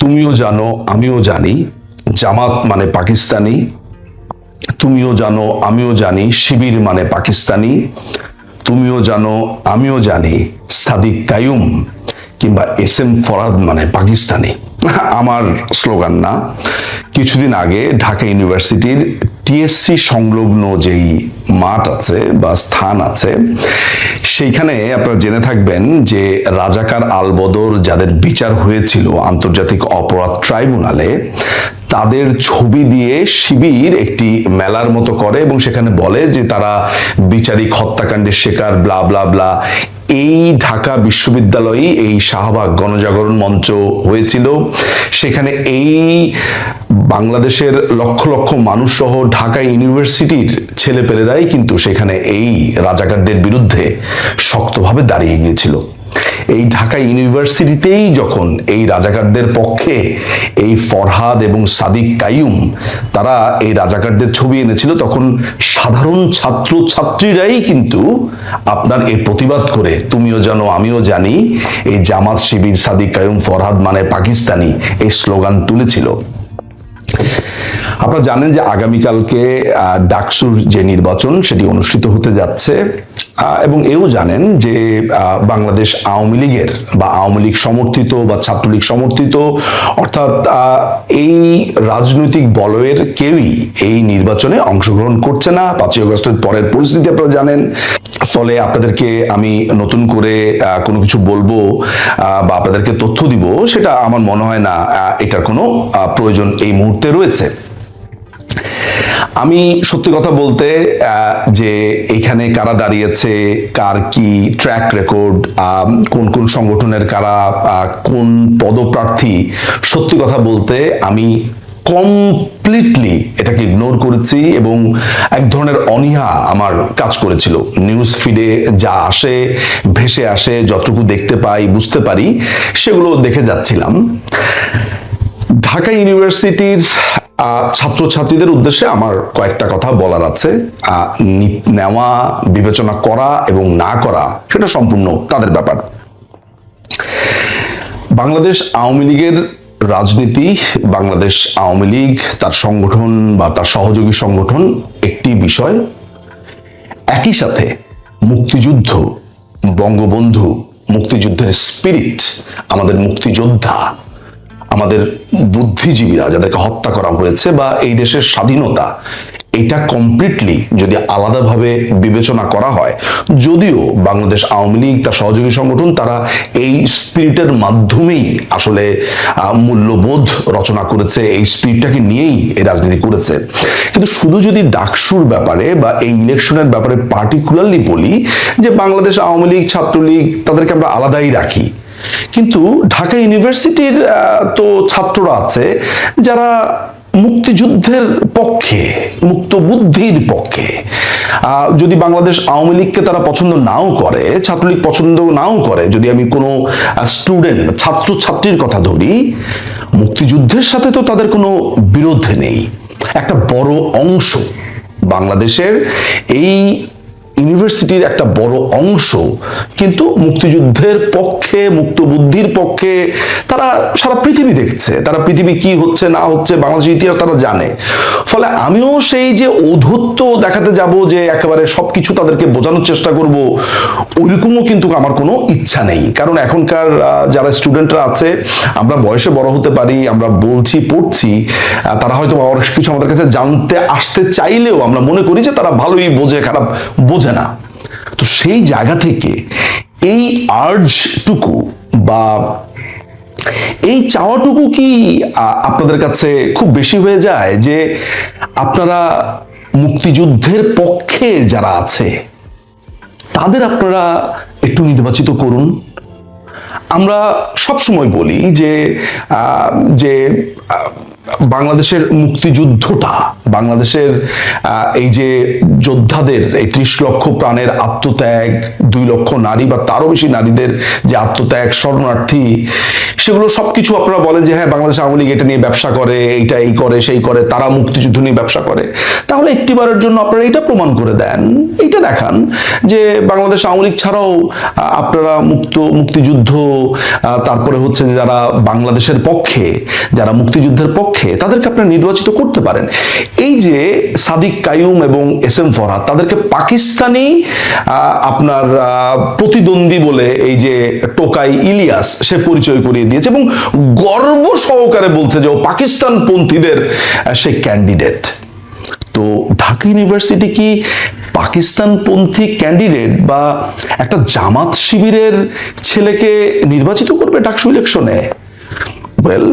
তুমিও জানো, আমিও জানি। জামাত মানে পাকিস্তানি। তুমিও জানো, আমিও জানি, শিবির মানে পাকিস্তানি। তুমিও জানো, আমিও জানি, সাদিক কায়ুম কিংবা এস এম ফরাদ মানে পাকিস্তানি। আমার স্লোগান না। কিছুদিন আগে ঢাকা ইউনিভার্সিটির টিএসসি সংলগ্ন যেই মাঠ আছে বা স্থান আছে, সেইখানে আপনারা জেনে থাকবেন যে রাজাকার আলবদর যাদের বিচার হয়েছিল আন্তর্জাতিক অপরাধ ট্রাইব্যুনালে তাদের ছবি দিয়ে শিবির একটি মেলার মতো করে এবং সেখানে বলে যে তারা বিচারিক হত্যাকাণ্ডের শিকার, ব্লা ব্লা ব্লা। এই ঢাকা বিশ্ববিদ্যালয়ে এই শাহবাগ গণজাগরণ মঞ্চ হয়েছিল। সেখানে এই বাংলাদেশের লক্ষ লক্ষ মানুষ সহ ঢাকা ইউনিভার্সিটির ছেলেপেলেরাই কিন্তু সেখানে এই রাজাকারদের বিরুদ্ধে শক্তভাবে দাঁড়িয়ে গিয়েছিল। এই ঢাকা ইউনিভার্সিটিতেই যখন এই রাজাকারদের পক্ষে এই ফরহাদ এবং সাদিক কাইয়ুম তারা এই রাজাকারদের ছবি এনেছিল, তখন সাধারণ ছাত্র ছাত্রীরাই কিন্তু আপনার এই প্রতিবাদ করে, তুমিও জানো, আমিও জানি, এই জামাত শিবির সাদিক কাইয়ুম ফরহাদ মানে পাকিস্তানি, এই স্লোগান তুলেছিল। আপনারা জানেন যে আগামীকালকে ডাকসুর যে নির্বাচন সেটি অনুষ্ঠিত হতে যাচ্ছে এবং এও জানেন যে বাংলাদেশ আওয়ামী লীগের বা আওয়ামী লীগ সমর্থিত বা ছাত্রলীগ সমর্থিত, অর্থাৎ এই রাজনৈতিক বলয়ের কেউই এই নির্বাচনে অংশগ্রহণ করছে না। পাঁচই অগস্টের পরের পরিস্থিতি আপনারা জানেন। ফলে আপনাদেরকে আমি নতুন করে কোনো কিছু বলব বা আপনাদেরকে তথ্য দিব, সেটা আমার মনে হয় না এটার কোনো প্রয়োজন এই মুহূর্তে রয়েছে। আমি সত্যি কথা বলতে যে এখানে কারা দাঁড়িয়েছে, কার কি ট্র্যাক রেকর্ড কোন কোন সংগঠনের কারা কোন পদপ্রার্থী, সত্যি কথা বলতে আমি কমপ্লিটলি এটাকে ইগনোর করেছি এবং এক ধরনের অনীহা আমার কাজ করেছিল। নিউজ ফিডে যা আসে, ভেসে আসে, যতটুকু দেখতে পাই, বুঝতে পারি, সেগুলো দেখে যাচ্ছিলাম। ঢাকা ইউনিভার্সিটির ছাত্রছাত্রীদের উদ্দেশ্যে আমার কয়েকটা কথা বলার আছে। নেওয়া, বিবেচনা করা এবং না করা, সেটা সম্পূর্ণ তাদের ব্যাপার। বাংলাদেশ আওয়ামী লীগের রাজনীতি, বাংলাদেশ আওয়ামী লীগ, তার সংগঠন বা তার সহযোগী সংগঠন একটি বিষয়। একই সাথে মুক্তিযুদ্ধ, বঙ্গবন্ধু, মুক্তিযুদ্ধের স্পিরিট আমাদের মুক্তিযোদ্ধা, আমাদের বুদ্ধিজীবীরা যাদেরকে হত্যা করা হয়েছে বা এই দেশের স্বাধীনতা, এটা কমপ্লিটলি যদি আলাদাভাবে বিবেচনা করা হয়, যদিও বাংলাদেশ আওয়ামী লীগ, তার সহযোগী সংগঠন, তারা এই স্পিরিটের মাধ্যমেই আসলে মূল্যবোধ রচনা করেছে, এই স্পিরিটটাকে নিয়েই এই রাজনীতি করেছে। কিন্তু শুধু যদি ডাকসুর ব্যাপারে বা এই ইলেকশনের ব্যাপারে পার্টিকুলারলি বলি, যে বাংলাদেশ আওয়ামী লীগ, ছাত্রলীগ, তাদেরকে আমরা আলাদাই রাখি। কিন্তু ঢাকা ইউনিভার্সিটির তো ছাত্ররা আছে যারা মুক্তিযুদ্ধের পক্ষে মুক্ত বুদ্ধির পক্ষে যদি বাংলাদেশ আওয়ামী লীগকে তারা পছন্দ নাও করে, ছাত্রলীগ পছন্দ নাও করে, যদি আমি কোনো স্টুডেন্ট ছাত্র ছাত্রীর কথা ধরি, মুক্তিযুদ্ধের সাথে তো তাদের কোনো বিরোধ নেই। একটা বড় অংশ বাংলাদেশের এই ইউনিভার্সিটির একটা বড় অংশ কিন্তু মুক্তিযুদ্ধের পক্ষে মুক্ত বুদ্ধির পক্ষে তারা সারা পৃথিবী দেখছে। তারা পৃথিবী কি হচ্ছে, না হচ্ছে, বাংলাদেশের ইতিহাস তারা জানে। ফলে আমিও সেই যে ঔদ্ধত্য দেখাতে যাব যে একেবারে সবকিছু তাদেরকে বোঝানোর চেষ্টা করব, ওইরকমও কিন্তু আমার কোনো ইচ্ছা নেই। কারণ এখনকার যারা স্টুডেন্টরা আছে, আমরা বয়সে বড় হতে পারি, আমরা বলছি, পড়ছি তারা হয়তো অনেক কিছু আমাদের কাছে জানতে, আসতে চাইলেও আমরা মনে করি যে তারা ভালোই বোঝে, খারাপ বোঝে না। তো সেই জায়গা থেকে এই আর্জটুকু বা এই চাওয়াটুকু কি আপনাদের কাছে খুব বেশি হয়ে যায় যে আপনারা মুক্তিযুদ্ধের পক্ষে যারা আছে, তাদের আপনারা একটু নির্বাচিত করুন? আমরা সব সময় বলি যে যে বাংলাদেশের মুক্তিযুদ্ধটা, বাংলাদেশের এই যে যোদ্ধাদের এই ত্রিশ লক্ষ প্রাণের আত্মত্যাগ, দুই লক্ষ নারী বা তারও বেশি নারীদের যে আত্মত্যাগ, শরণার্থী, সেগুলো সবকিছু আপনারা বলেন যে হ্যাঁ বাংলাদেশ আওয়ামী লীগ এটা নিয়ে ব্যবসা করে, এইটা এই করে, সেই করে, তারা মুক্তিযুদ্ধ নিয়ে ব্যবসা করে। তাহলে একটিবারের জন্য আপনারা এটা প্রমাণ করে দেন। এইটা দেখান যে বাংলাদেশ আওয়ামী লীগ ছাড়াও আপনারা মুক্ত, মুক্তিযুদ্ধ তারপরে হচ্ছে যারা বাংলাদেশের পক্ষে, যারা মুক্তিযুদ্ধের পক্ষে তাদেরকে আপনারা নির্বাচিত করতে পারেন। এই যে সাদিক কায়ুম এবং এস এম ফরহাদ, তাদেরকে পাকিস্তানি আপনার প্রতিদ্বন্দ্বী বলে এই যে টোকাই ইলিয়াস, সে পরিচয় করিয়ে দিয়েছে এবং গর্ব সহকারে বলছে যে ও পাকিস্তান পন্থীদের সে ক্যান্ডিডেট তো ঢাকা ইউনিভার্সিটি কি পাকিস্তানপন্থী ক্যান্ডিডেট বা একটা জামাত শিবিরের ছেলেকে নির্বাচিত করবে ডাকসু ইলেকশনে? ওয়েল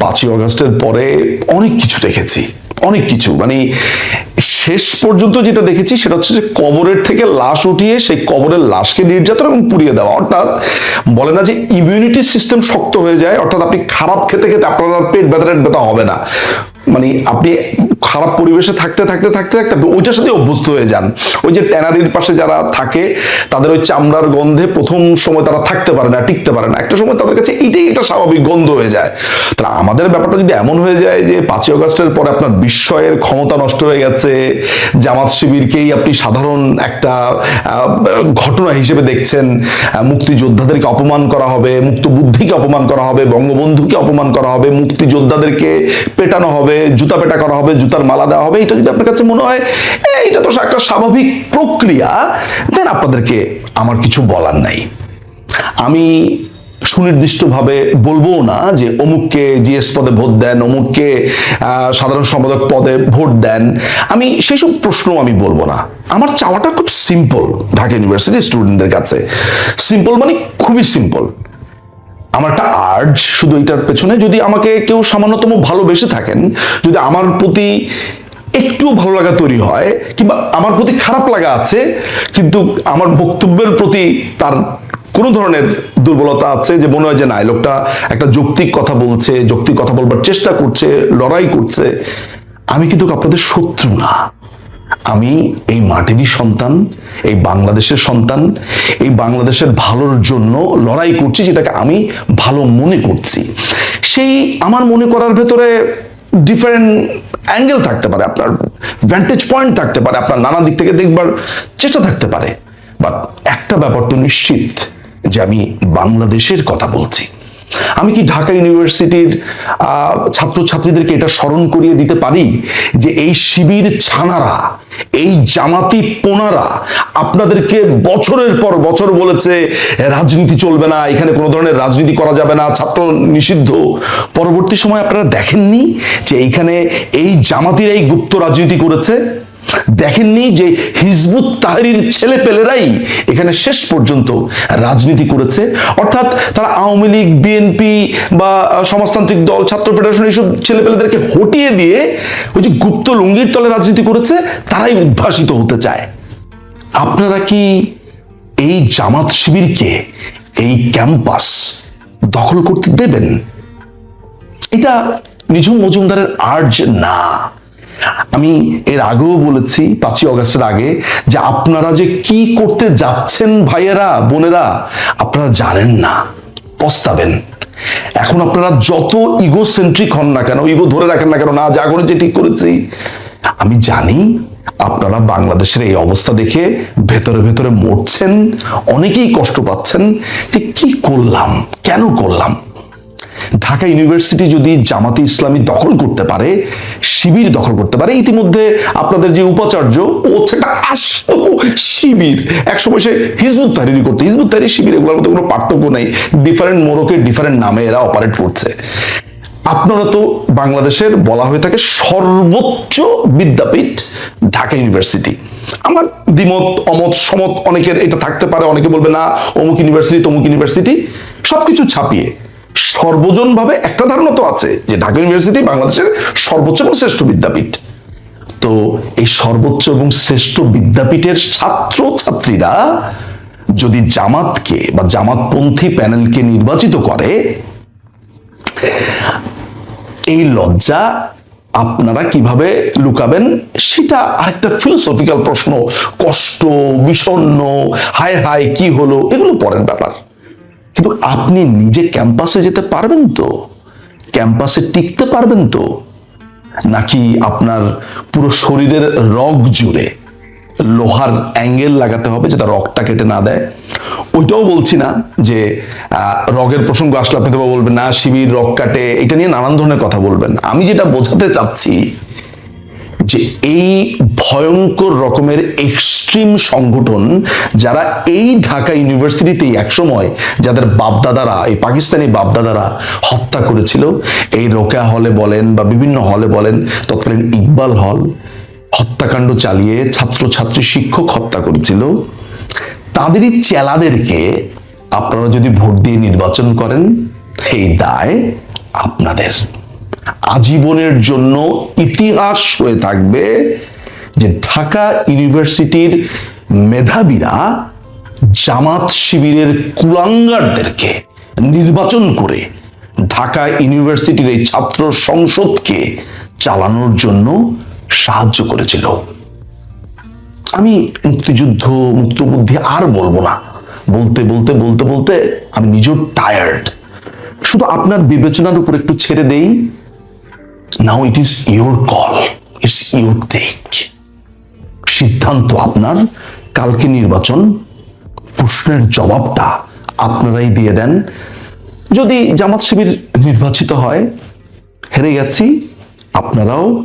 পাঁচই অগাস্টের পরে অনেক কিছু দেখেছি, অনেক কিছু। মানে শেষ পর্যন্ত যেটা দেখেছি সেটা হচ্ছে যে কবরের থেকে লাশ উঠিয়ে সেই কবরের লাশকে নির্যাতন এবং পুড়িয়ে দেওয়া। অর্থাৎ বলে না যে ইমিউনিটি সিস্টেম শক্ত হয়ে যায়, অর্থাৎ আপনি খারাপ খেতে খেতে আপনার পেট ব্যথা ব্যথা হবে না। মানে আপনি খারাপ পরিবেশে থাকতে থাকতে থাকতে থাকতে আপনি ওইটার সাথে অভ্যস্ত হয়ে যান। ওই যে ট্যানারির পাশে যারা থাকে, তাদের ওই চামড়ার গন্ধে প্রথম সময় তারা থাকতে পারে না, টিকতে পারে না। একটা সময় তাদের কাছে এটাই একটা স্বাভাবিক গন্ধ হয়ে যায়। তাহলে আমাদের ব্যাপারটা যদি এমন হয়ে যায় যে পাঁচই অগস্টের পরে আপনার বিস্ময়ের ক্ষমতা নষ্ট হয়ে গেছে, জামাত শিবিরকেই আপনি সাধারণ একটা ঘটনা হিসেবে দেখছেন মুক্তিযোদ্ধাদেরকে অপমান করা হবে মুক্ত বুদ্ধিকে অপমান করা হবে, বঙ্গবন্ধুকে অপমান করা হবে, মুক্তিযোদ্ধাদেরকে পেটানো হবে জুতা পেটা করা হবে জুতার মালা দেওয়া হবে এটা যদি আপনার কাছে মনে হয় "এ, এটা তো একটা স্বাভাবিক প্রক্রিয়া দেন আপনাদেরকে আমার কিছু বলার নাই। আমি সুনির্দিষ্টভাবে বলব না যে অমুককে জিএস পদে ভোট দেন অমুককে সাধারণ সম্পাদক পদে ভোট দেন। আমি সেসব প্রশ্ন আমি বলব না। আমার চাওয়াটা খুব সিম্পল ঢাকা ইউনিভার্সিটির স্টুডেন্টদের কাছে। সিম্পল মানে খুবই সিম্পল আমার একটা আর্জ শুধু এটার পেছনে যদি আমাকে কেউ সামান্যতম ভালোবেসে থাকেন, যদি আমার প্রতি একটু ভালো লাগা তৈরি হয়, কিংবা আমার প্রতি খারাপ লাগা আছে, কিন্তু আমার বক্তব্যের প্রতি তার কোনো ধরনের দুর্বলতা আছে যে মনে হয় যে না লোকটা একটা যৌক্তিক কথা বলছে, যৌক্তিক কথা বলবার চেষ্টা করছে, লড়াই করছে, আমি কিন্তু আপনাদের শত্রু না। আমি এই মাটিরই সন্তান, এই বাংলাদেশের সন্তান, এই বাংলাদেশের ভালোর জন্য লড়াই করছি যেটাকে আমি ভালো মনে করছি। সেই আমার মনে করার ভেতরে ডিফারেন্ট অ্যাঙ্গেল থাকতে পারে, আপনার ভ্যান্টেজ পয়েন্ট থাকতে পারে, আপনার নানা দিক থেকে দেখবার চেষ্টা থাকতে পারে। বাট একটা ব্যাপার তো নিশ্চিত যে আমি বাংলাদেশের কথা বলছি। আমি কি ঢাকা ইউনিভার্সিটির ছাত্রছাত্রীদেরকে এটা স্মরণ করিয়ে দিতে পারি যে এই শিবির ছানারা এই জামাতি পোনারা আপনাদেরকে বছরের পর বছর বলেছে, রাজনীতি চলবে না, এখানে কোনো ধরনের রাজনীতি করা যাবে না, ছাত্র নিষিদ্ধ। পরবর্তী সময় আপনারা দেখেননি যে এইখানে এই জামাতিরাই গুপ্ত রাজনীতি করেছে? দেখেননি যে হিজবুত তাহরির ছেলে পেলেরাই এখানে শেষ পর্যন্ত রাজনীতি করেছে? অর্থাৎ তারা আওয়ামী লীগ বিএনপি বা সমাজতান্ত্রিক দল, ছাত্র ফেডারেশন এইসব ছেলে পেলেদেরকে হটিয়ে দিয়ে ওই যে গুপ্ত লুঙ্গির তলে রাজনীতি করেছে, তারাই উদ্ভাসিত হতে চায়। আপনারা কি এই জামাত শিবিরকে এই ক্যাম্পাস দখল করতে দেবেন? এটা নিঝুম মজুমদারের আর্জ না। আমি এর আগেও বলেছি পাঁচই অগস্টের আগে যে আপনারা যে কি করতে যাচ্ছেন ভাইয়েরা, বোনেরা, আপনারা জানেন না, পস্তাবেন। এখন আপনারা যত ইগো সেন্ট্রিক হন না কেন ইগো ধরে রাখেন না কেন, না যা করেছে ঠিক করেছি, আমি জানি আপনারা বাংলাদেশের এই অবস্থা দেখে ভেতরে ভেতরে মরছেন, অনেকেই কষ্ট পাচ্ছেন, যে কি করলাম, কেন করলাম? ঢাকা ইউনিভার্সিটি যদি জামাতে ইসলামী দখল করতে পারে, শিবির দখল করতে পারে, ইতিমধ্যে আপনাদের যে উপাচার্য হচ্ছে একটা আসল শিবির। একসময় সে হিজবুত তাহরিরি করতে। হিজবুত তাহরির শিবির, এগুলোর মধ্যে কোনো পার্থক্য নেই। ডিফারেন্ট মোড়কে ডিফারেন্ট নামে এরা অপারেট করছে। আপনারা তো বাংলাদেশের বলা হয়ে থাকে সর্বোচ্চ বিদ্যাপীঠ ঢাকা ইউনিভার্সিটি। আমার দ্বিমত, অমত, সমত অনেকের এটা থাকতে পারে। অনেকে বলবে, না, অমুক ইউনিভার্সিটি, তমুক ইউনিভার্সিটি। সবকিছু ছাপিয়ে সর্বজনভাবে একটা ধারণা তো আছে যে ঢাকা ইউনিভার্সিটি বাংলাদেশের সর্বোচ্চ এবং শ্রেষ্ঠ বিদ্যাপীঠ। তো এই সর্বোচ্চ এবং শ্রেষ্ঠ বিদ্যাপীঠের ছাত্র ছাত্রীরা যদি জামাতকে বা জামাতপন্থী প্যানেলকে নির্বাচিত করে, এই লজ্জা আপনারা কীভাবে লুকাবেন? সেটা আরেকটা ফিলোসফিক্যাল প্রশ্ন, কষ্ট, বিষণ্ণ, হায় হায়, কি হলো? এগুলো পরের ব্যাপার। কিন্তু আপনি নিজে ক্যাম্পাসে যেতে পারবেন তো? ক্যাম্পাসে টিকতে পারবেন তো? নাকি আপনার পুরো শরীরের রগ জুড়ে লোহার অ্যাঙ্গেল লাগাতে হবে যেটা রগটা কেটে না দেয়? ওইটাও বলছি না যে রগের প্রসঙ্গ আসলে আপনি তো বলবেন, না, শিবির, রগ কাটে। এটা নিয়ে নানান ধরনের কথা বলবেন। আমি যেটা বোঝাতে চাচ্ছি যে এই ভয়ঙ্কর রকমের এক্সট্রিম সংগঠন যারা এই ঢাকা ইউনিভার্সিটিতেই একসময় যাদের বাপদাদারা, এই পাকিস্তানি বাপদাদারা হত্যা করেছিল, এই রোকেয়া হলে বলেন বা বিভিন্ন হলে বলেন, তৎকালীন ইকবাল হল হত্যাকাণ্ড চালিয়ে ছাত্রছাত্রী শিক্ষক হত্যা করেছিল। তাদেরই চেলাদেরকে আপনারা যদি ভোট দিয়ে নির্বাচন করেন, এই দায় আপনাদের। আজীবনের জন্য ইতিহাস হয়ে থাকবে যে ঢাকা ইউনিভার্সিটির মেধাবীরা জামাত শিবিরের কুলাঙ্গারদেরকে নির্বাচন করে ঢাকা ইউনিভার্সিটির এই ছাত্র সংসদকে চালানোর জন্য সাহায্য করেছিল। আমি মুক্তিযুদ্ধ, মুক্তবুদ্ধি আর বলব না। বলতে বলতে বলতে বলতে আমি নিজেও টায়ার্ড শুধু আপনার বিবেচনার উপর একটু ছেড়ে দেই। Now it is your call it's your take সিদ্ধান্ত আপনার। কালকে নির্বাচন, প্রশ্নের জবাবটা আপনারাই দিয়ে দেন। যদি জামাত শিবির নির্বাচিত হয়, হেরে গেছি, আপনারাও,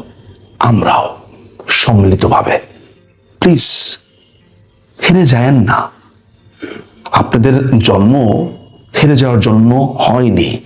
আমরাও সম্মিলিতভাবে। প্লিজ, হেরে যায়েন না। আপনাদের জন্ম হেরে যাওয়ার জন্য হয়নি।